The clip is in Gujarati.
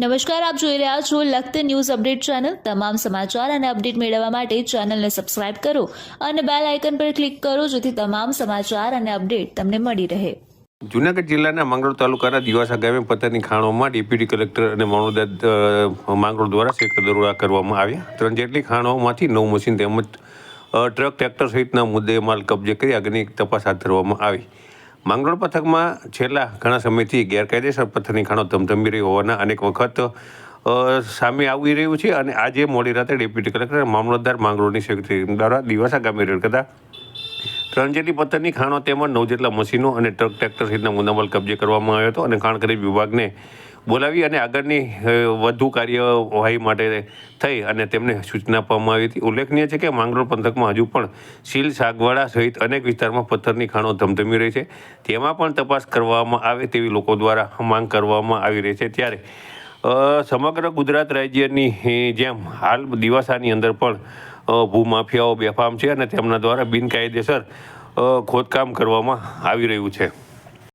નમસ્કાર, આપ જોઈ રહ્યા છો લખત ન્યૂઝ અપડેટ ચેનલ. તમામ સમાચાર અને અપડેટ મેળવવા માટે ચેનલને સબસ્ક્રાઇબ કરો અને બેલ આઇકન પર ક્લિક કરો જેથી તમામ સમાચાર અને અપડેટ તમને મળી રહે. જુનાગઢ જિલ્લાના માંગરોળ તાલુકાના દિવાસા ગામે પથ્થરની ખાણોમાં ડેપ્યુટી કલેક્ટર અને મામલતદાર માંગરોળ દ્વારા સેક્ટર દરોડા કરવામાં આવ્યા. ત્રણ જેટલી ખાણોમાંથી નવ મશીન તેમજ ટ્રક, ટ્રેક્ટર સહિતના મુદ્દે માલ કબજે કરી આગળની તપાસ હાથ ધરવામાં આવી. માંગરોળ પથકમાં છેલ્લા ઘણા સમયથી ગેરકાયદેસર પથ્થરની ખાણો ધમધમી રહી હોવાના અનેક વખત સામે આવી રહ્યું છે અને આજે મોડી રાતે ડેપ્યુટી કલેક્ટર મામલતદાર માંગરોળની સેક્રેટરી દ્વારા દિવાસા ગામે રેડ કરતા ત્રણ જેટલી પથ્થરની ખાણો તેમજ નવ જેટલા મશીનો અને ટ્રક ટ્રેક્ટર સહિતના મુદ્દામાલ કબજે કરવામાં આવ્યો હતો અને ખાણ ખરીદ વિભાગને બોલાવી અને આગળની વધુ કાર્યવાહી માટે થઈ અને તેમને સૂચના આપવામાં આવી હતી. ઉલ્લેખનીય છે કે માંગરોળ પંથકમાં હજુ પણ સીલ સાગવાડા સહિત અનેક વિસ્તારમાં પથ્થરની ખાણો ધમધમી રહી છે. તેમાં પણ તપાસ કરવામાં આવે તેવી લોકો દ્વારા માંગ કરવામાં આવી રહી છે. ત્યારે સમગ્ર ગુજરાત રાજ્યની જેમ હાલ દિવાસાની અંદર પણ ભૂમાફિયાઓ બેફામ છે અને તેમના દ્વારા બિનકાયદેસર ખોદકામ કરવામાં આવી રહ્યું છે.